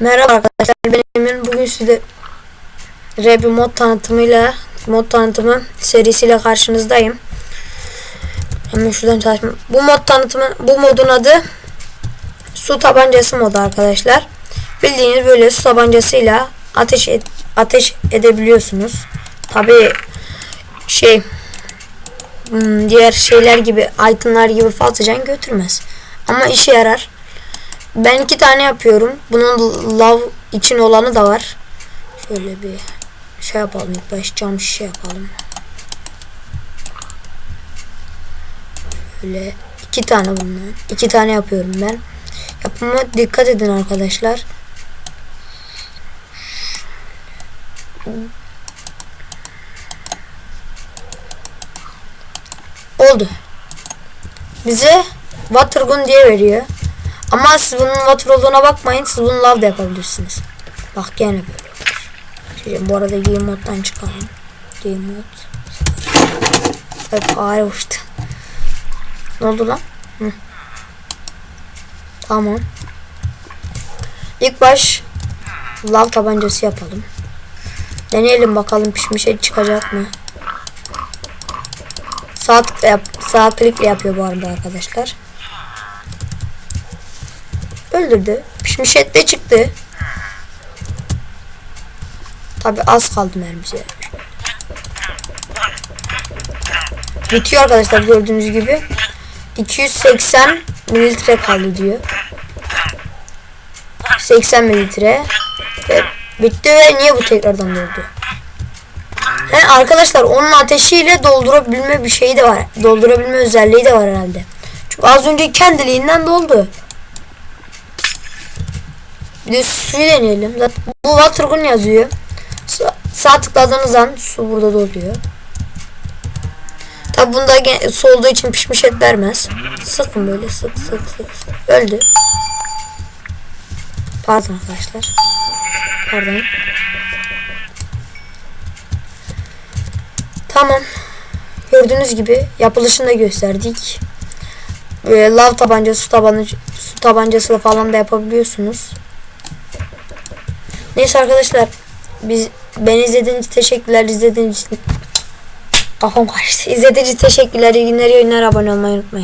Merhaba arkadaşlar ben Emin bugün size bir mod tanıtımıyla mod tanıtımı serisiyle karşınızdayım. Hemen şuradan çalışma. Bu mod tanıtımı bu modun adı su tabancası modu arkadaşlar. Bildiğiniz böyle su tabancasıyla ateş et, ateş edebiliyorsunuz. Tabi şey hmm, diğer şeyler gibi itemlar gibi fazlacan götürmez. Ama işe yarar. Ben iki tane yapıyorum. Bunun lav için olanı da var. Şöyle bir şey yapalım ilk baş cam şişe yapalım. Şöyle iki tane bundan. iki tane yapıyorum ben. Yapıma dikkat edin arkadaşlar. Oldu. Bize Watergun diye veriyor. Ama siz bunun water olduğuna bakmayın. Siz bunu lav da yapabilirsiniz. Bak gene böyle. Şimdi bu arada game moddan çıkalım. Game mod. Evet ağır uçtu. Ne oldu lan? Hı. Tamam. İlk baş lav tabancası yapalım. Deneyelim bakalım pişmiş et çıkacak mı? Sağ, tıkla yap, sağ klikle yapıyor bu arada arkadaşlar. Öldürdü. Pişmiş et de çıktı. Tabi az kaldı mermisi. Bitiyor arkadaşlar gördüğünüz gibi. 280 mililitre kaldı diyor. 80 mililitre. Ve bitti ve niye bu tekrardan doldu? He arkadaşlar onun ateşiyle doldurabilme bir şeyi de var. Doldurabilme özelliği de var herhalde. Çünkü az önce kendiliğinden doldu. Bir suyu deneyelim. Zaten bu Watergun yazıyor. Sa sağ tıkladığınız an su burada doluyor. Tabi bunda gen- su olduğu için pişmiş et vermez. Sıkın böyle sık sık sık sık. Öldü. Pardon arkadaşlar. Pardon. Tamam. Gördüğünüz gibi yapılışını da gösterdik. Böyle lav tabancası, su tabancası, su tabancası falan da yapabiliyorsunuz. Neyse arkadaşlar biz beni izlediğiniz teşekkürler izlediğiniz için kafam karıştı. İzlediğiniz teşekkürler. İyi günler, iyi. Abone olmayı unutmayın.